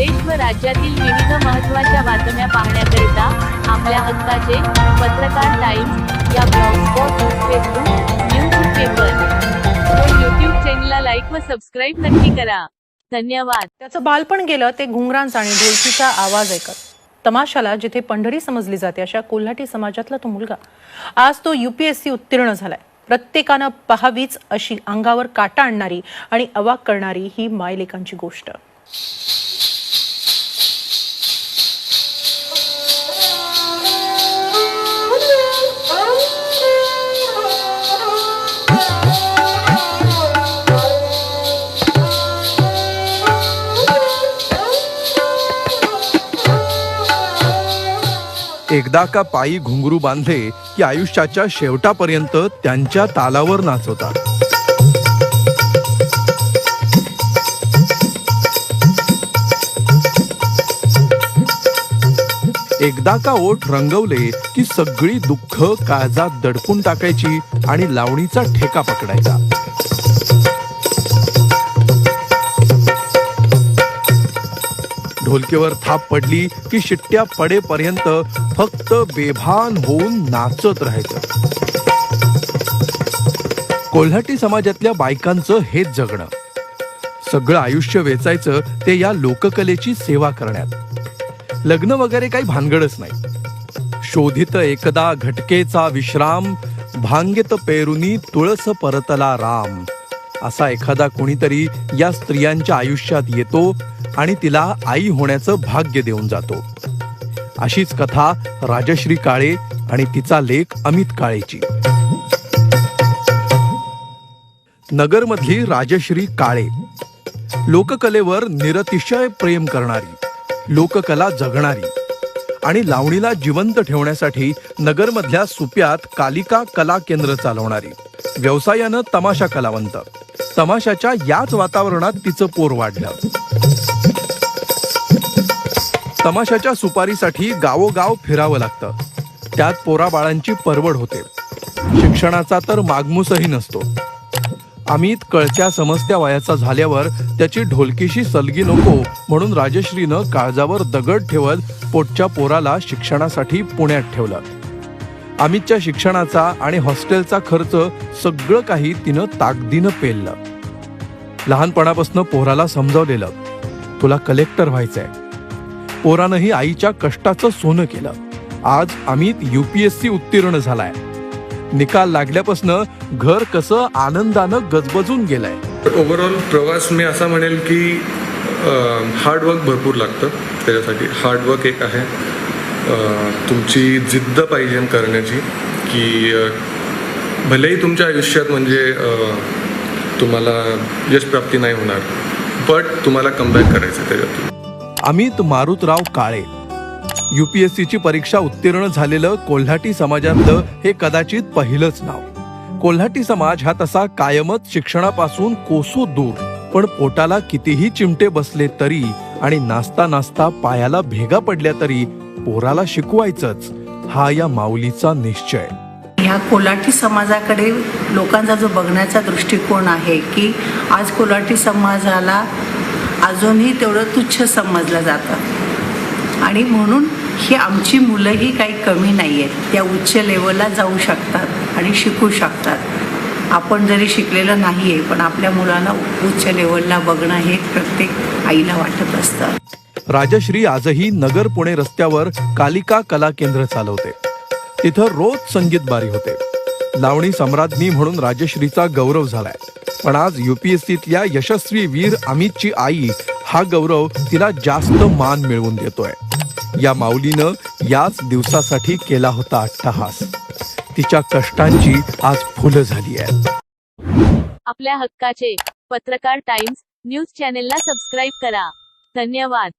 देश व राज्यातील विविध महत्त्वाच्या बातम्या पाहण्याकरिता आपल्या हक्काचे पत्रकार टाइम्स या ब्लॉगस्पॉट फेसबुक न्यूज पेपर. व यूट्यूब चॅनलला लाईक व सबस्क्राईब नक्की करा. धन्यवाद. त्याचं बालपण गेलं ते घुंगरांचा आणि ढोलकीचा आवाज ऐकत. तमाशाला जिथे पंढरी समजली जाते अशा कोल्हाटी समाजातला तो मुलगा. आज तो युपीएससी उत्तीर्ण झालाय. प्रत्येकानं पहावीच अशी अंगावर काटा आणणारी आणि अवाक करणारी ही मायलेकांची गोष्ट. एकदा का पायी घुंगरू बांधले की आयुष्याच्या शेवटापर्यंत त्यांच्या तालावर नाचवतात. एकदा का ओठ रंगवले की सगळी दुःख काळजात दडपून टाकायची आणि लावणीचा ठेका पकडायचा. ढोलकीवर थाप पडली की शिट्ट्या पडेपर्यंत फक्त बेभान होऊन नाचत राहायचं. कोल्हाटी समाजातल्या बायकांचं हेच जगणं. सगळं आयुष्य वेचायचं ते या लोककलेची सेवा करण्यात. लग्न वगैरे काही भानगडच नाही. शोधित एकदा घटकेचा विश्राम भांगेत पेरुनी तुळस परतला राम. असा एखादा कोणीतरी या स्त्रियांच्या आयुष्यात येतो आणि तिला आई होण्याचं भाग्य देऊन जातो. अशीच कथा राजश्री काळे आणि तिचा लेख अमित काळेची. नगरमधली राजश्री काळे. लोककलेवर निरतिशय प्रेम करणारी लोककला जगणारी आणि लावणीला जिवंत ठेवण्यासाठी नगरमधल्या सुप्यात कालिका कला केंद्र चालवणारी. व्यवसायानं तमाशा कलावंत. तमाशाच्या याच वातावरणात तिचं पोर वाढलं. तमाशाच्या सुपारीसाठी गावोगाव फिरावं लागतं. त्यात पोराबाळांची परवड होते. शिक्षणाचा तर मागमूसही नसतो. अमित कळत्या समजत्या वयाचा झाल्यावर त्याची ढोलकीशी सलगी नको म्हणून राजश्रीनं काळजावर दगड ठेवत पोटच्या पोराला शिक्षणासाठी पुण्यात ठेवलं. अमितच्या शिक्षणाचा आणि हॉस्टेलचा खर्च सगळं काही तिनं ताकदीनं पेललं. लहानपणापासून पोराला समजावलेलं तुला कलेक्टर व्हायचंय. पोरानंही आईच्या कष्टाचं सोनं केलं. आज अमित युपीएससी उत्तीर्ण झालाय. निकाल लागल्यापासनं घर कसं आनंदानं गजबजून गेलंय. ओव्हरऑल प्रवास मी असा म्हणेल की हार्डवर्क भरपूर लागतं. त्याच्यासाठी हार्डवर्क एक आहे. तुमची जिद्द पाहिजे करण्याची की भलेही तुमच्या आयुष्यात म्हणजे तुम्हाला यशप्राप्ती नाही होणार बट तुम्हाला कमबॅक करायचं त्याच्यातून. अमित मारुतराव काळे. युपीएससीची परीक्षा उत्तीर्ण झालेलं कोल्हाटी समाजातलं हे कदाचित पहिलंच नाव. कोल्हाटी समाज हा तसा कायमच शिक्षणापासून कोसो दूर पण पोटाला कितीही चिमटे बसले तरी आणि नाचता नाचता पायाला भेगा पडल्या तरी पोराला शिकवायचंच हा या माऊलीचा निश्चय. ह्या कोल्हाटी समाजाकडे लोकांचा जो बघण्याचा दृष्टिकोन आहे की आज कोल्हाटी समाजाला अजूनही तेवढं तुच्छ समजलं जातं. आणि म्हणून ही आमची मुलंही काही कमी नाही आहेत त्या उच्च लेवलला जाऊ शकतात आणि शिकू शकतात. आपण जरी शिकलेलं नाही आहे पण आपल्या मुलांना उच्च लेवलला बघणं हे प्रत्येक आईला वाटत असतं. राजश्री आजही नगर पुणे रस्त्यावर कालिका कला केंद्र चालवते. तिथं रोज संगीत बारी होते. लावणी सम्राज्ञी म्हणून राजश्रीचा गौरव झालाय. पण आज युपीएससीतल्या यशस्वी वीर अमितची आई हा गौरव तिला जास्त मान मिळवून देतोय. या माऊलीनं याच दिवसासाठी केला होता अट्टहास. तिच्या कष्टांची आज फुलं झाली आहेत. आपल्या हक्काचे पत्रकार टाइम्स न्यूज चॅनेलला सबस्क्राईब करा. धन्यवाद.